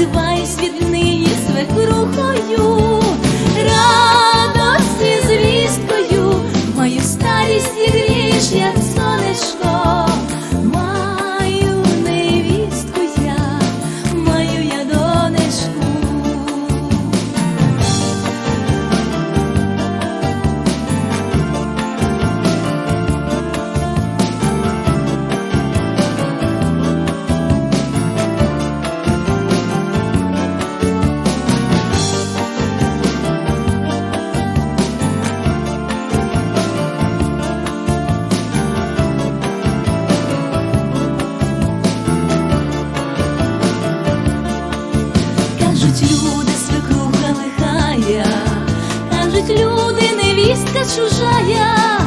відбиваюсь від люди, невістка чужая,